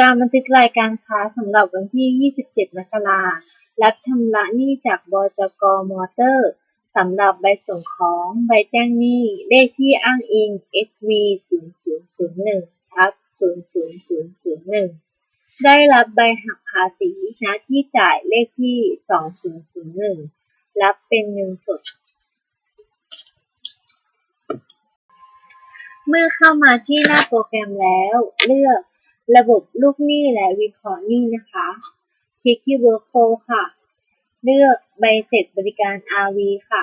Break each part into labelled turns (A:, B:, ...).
A: การบันทึกรายการค้าสำหรับวันที่ 27 มกราคมรับชำระหนี้จากบจกมอเตอร์สำหรับใบส่งของ ใบแจ้งหนี้เลขที่อ้างอิง SV 0001ทับ00001 ได้รับใบหักภาษีณที่จ่ายเลขที่ 2001 รับเป็นเงินสด เมื่อเข้ามาที่หน้าโปรแกรมแล้ว เลือก ระบบลูกหนี้และวิเคราะห์หนี้นะคะ คลิกที่ Workflow ค่ะ เลือกใบเสร็จบริการ RV ค่ะ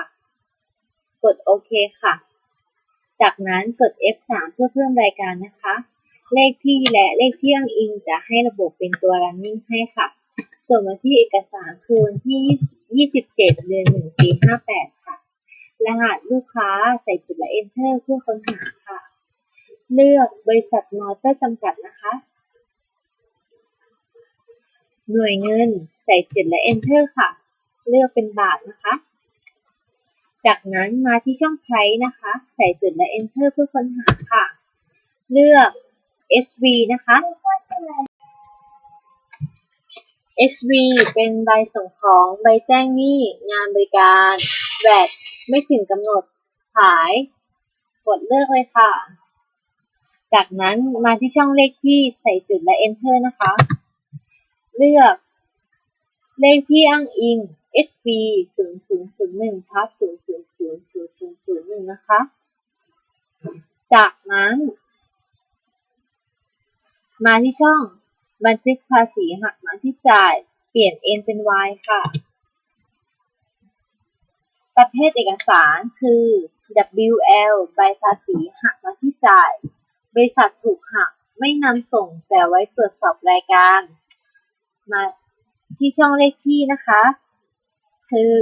A: กดโอเคค่ะ จากนั้นกด F3 เพื่อเพิ่มรายการนะคะ เลขที่และเลขที่อ้างอิงจะให้ระบบเป็นตัว running ให้ค่ะ ส่วนวันที่เอกสารคือวันที่ 27 เดือน 1 ปี 58 ค่ะ รหัสลูกค้าใส่จุดและ Enter เพื่อค้นหาค่ะ เลือกบริษัทมอเตอร์จำกัดนะคะ หน่วยเงินใส่จุดและ Enter ค่ะ เลือกเป็นบาทนะคะ จากนั้นมาที่ช่องไทยนะคะ ใส่จุดและ Enter เพื่อค้นหาค่ะ เลือก SV นะคะ SV เป็นใบส่งของ ใบแจ้งหนี้ งานบริการ VAT ไม่ถึงกำหนด ขาย กดเลือกเลยค่ะ จากนั้นมาที่ช่องเลขที่ใส่จุดและ Enter นะคะ เลือก เลขที่อ้างอิง SV 0001ทับ000001 นะคะ จากนั้น มาที่ช่อง บันทึกภาษีหักมาที่จ่าย เปลี่ยน N เป็น Y ค่ะ ประเภทเอกสารคือ WL ใบภาษีหักมาที่จ่าย บริษัทถูกหักไม่นำส่งแต่ไว้ตรวจสอบรายการ มาที่ช่องเลขที่นะคะ คือ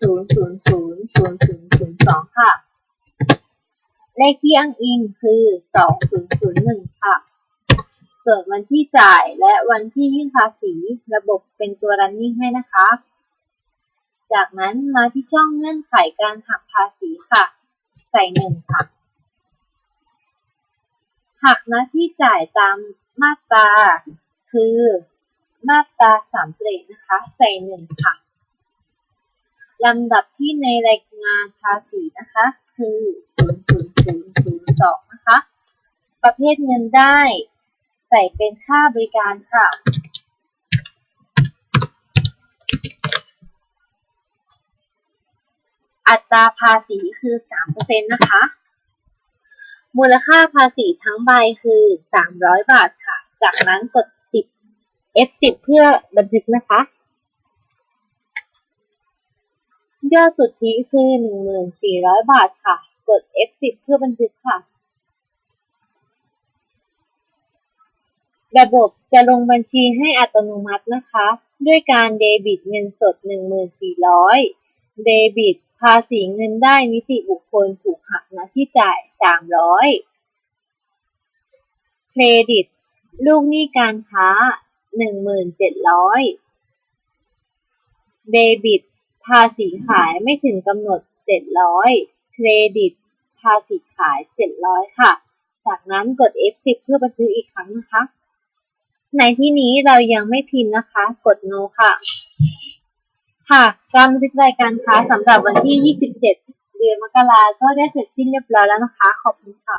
A: 0000002 ค่ะ เลขที่อ้างอิงคือ 2001 ค่ะ ส่วนวันที่จ่ายและวันที่ยื่นภาษีระบบเป็นตัว running ให้นะคะ จากนั้นมาที่ช่องเงื่อนไขการหักภาษีค่ะ ใส่หนึ่งค่ะหักหน้าที่จ่ายตามมาตรา คือ มาตราสามเกรดนะคะใส่หนึ่งค่ะลำดับที่ในรายงานภาษีนะคะ คือ00002นะคะ ประเภทเงินได้ใส่เป็นค่าบริการค่ะ อัตราภาษีคือ3%นะคะ มูลค่าภาษีทั้งใบคือ300บาทค่ะ จากนั้นกด F10 เพื่อบันทึกนะคะ ยอดสุทธิคือ 1,400 บาทค่ะ กด F10 เพื่อบันทึกค่ะ ระบบจะลงบัญชีให้อัตโนมัตินะคะ ด้วยการเดบิตเงินสด 1,400 เดบิตภาษีเงินได้นิติบุคคลถูกหักหน้าที่จ่าย 300 เครดิต ลูกหนี้การค้า 1,700เจ็ดร้อยเดบิต ภาษีขายไม่ถึงกำหนด700เครดิต ภาษีขาย700ค่ะ จากนั้นกด F10 เพื่อบันทึกอีกครั้งนะคะ ในที่นี้เรายังไม่พิมพ์นะคะ กด No ค่ะ ค่ะ การบันทึกรายการค้าสำหรับวันที่ 27 เดือนมกราก็ได้เสร็จสิ้นเรียบร้อยแล้วนะคะ ขอบคุณค่ะ